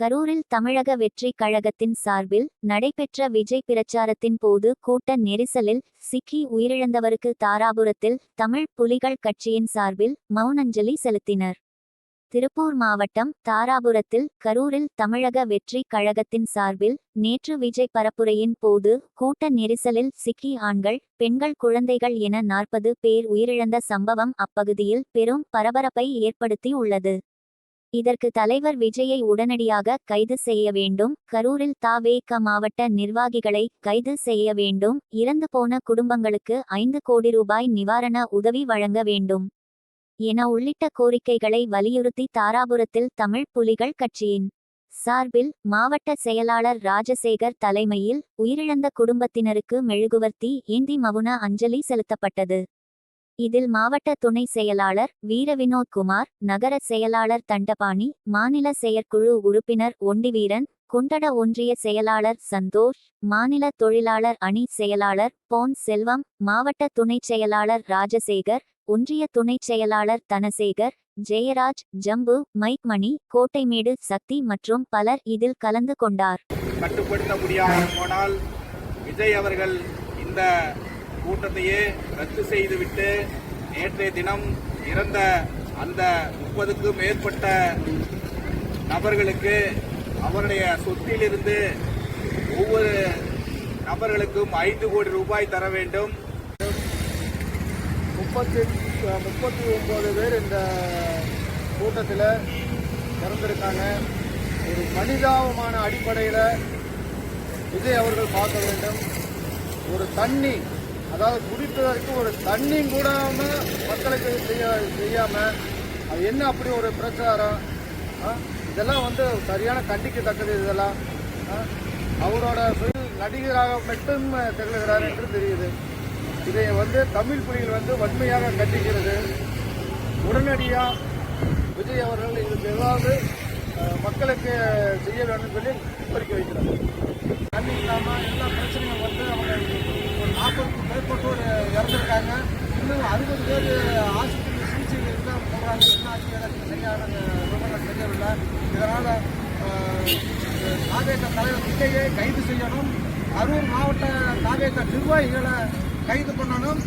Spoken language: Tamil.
கரூரில் தமிழக வெற்றி கழகத்தின் சார்பில் நடைபெற்ற விஜய் பிரச்சாரத்தின் போது கூட்ட நெரிசலில் சிக்கி உயிரிழந்தவருக்கு தாராபுரத்தில் தமிழ் புலிகள் கட்சியின் சார்பில் மௌனஞ்சலி செலுத்தினர். திருப்பூர் மாவட்டம் தாராபுரத்தில் கரூரில் தமிழக வெற்றி கழகத்தின் சார்பில் நேற்று விஜய் பரப்புரையின் போது கூட்ட நெரிசலில் சிக்கி ஆண்கள் பெண்கள் குழந்தைகள் என நாற்பது பேர் உயிரிழந்த சம்பவம் அப்பகுதியில் பெரும் பரபரப்பை ஏற்படுத்தி உள்ளது இதற்கு தலைவர் விஜயை உடனடியாக கைது செய்ய வேண்டும். கரூரில் தாவேக மாவட்ட நிர்வாகிகளை கைது செய்ய வேண்டும். இறந்து போன குடும்பங்களுக்கு ஐந்து கோடி ரூபாய் நிவாரண உதவி வழங்க வேண்டும். என உள்ளிட்ட கோரிக்கைகளை வலியுறுத்தி தாராபுரத்தில் தமிழ் புலிகள் கட்சியின் சார்பில் மாவட்ட செயலாளர் ராஜசேகர் தலைமையில் உயிரிழந்த குடும்பத்தினருக்கு மெழுகுவர்த்தி ஏந்தி மவுன அஞ்சலி செலுத்தப்பட்டது. இதில் மாவட்ட துணை செயலாளர் வீர வினோத்குமார் நகர செயலாளர் தண்டபாணி மாநில செயற்குழு உறுப்பினர் ஒண்டிவீரன் குண்டட ஒன்றிய செயலாளர் சந்தோஷ் மாநில தொழிலாளர் அணி செயலாளர் போன் செல்வம் மாவட்ட துணைச் செயலாளர் ராஜசேகர் ஒன்றிய துணைச் செயலாளர் தனசேகர் ஜெயராஜ் ஜம்பு மைக்மணி கோட்டைமேடு சக்தி மற்றும் பலர் இதில் கலந்து கொண்டார். கட்டுப்படுத்த முடியாமல் போனால் விஜய் அவர்கள் இந்த கூட்டத்தையே ரத்து செய்துவிட்டு நேற்றைய தினம் இறந்த அந்த முப்பதுக்கும் மேற்பட்ட நபர்களுக்கு அவருடைய சொத்திலிருந்து ஒவ்வொரு நபர்களுக்கும் ஐந்து கோடி ரூபாய் தர வேண்டும். முப்பத்தி முப்பத்தி ஒம்பது பேர் இந்த கூட்டத்தில் இறந்திருக்காங்க ஒரு மனிதாபமான அடிப்படையில் விஜய் அவர்கள் பார்க்க வேண்டும். ஒரு தண்ணி அதாவது குடிப்பதற்கு ஒரு தண்ணி கூடாம மக்களுக்கு செய்ய செய்யாமல் அது என்ன அப்படி ஒரு பிரச்சாரம்? ஆ? இதெல்லாம் வந்து சரியான கண்டிக்கத்தக்கது இதெல்லாம். அவரோட நடிகராக மட்டும் திகழ்கிறார் என்று தெரியுது. இதை வந்து தமிழ் புலிகள் வந்து வன்மையாக கண்டிக்கிறது. உடனடியாக விஜய் அவர்கள் இதுக்கு ஏதாவது மக்களுக்கு செய்ய வேண்டும் சொல்லி கோரிக்கை வைக்கிறார். தண்ணி இல்லாமல் ஒரு நாற்பதுக்கும் இறந்துருக்காங்க. இன்னும் அறுபது பேர் ஆஸ்பத்திரி சிகிச்சையில் இருந்தால் போகிறாங்க என்ன ஆச்சு எனக்கு சரியான விவரம் தெரியவில்லை. இதனால் நாகேக்க தலைவர் விஜயை கைது செய்யணும். அரூர் மாவட்ட நாகேக்க நிர்வாகிகளை கைது பண்ணணும்.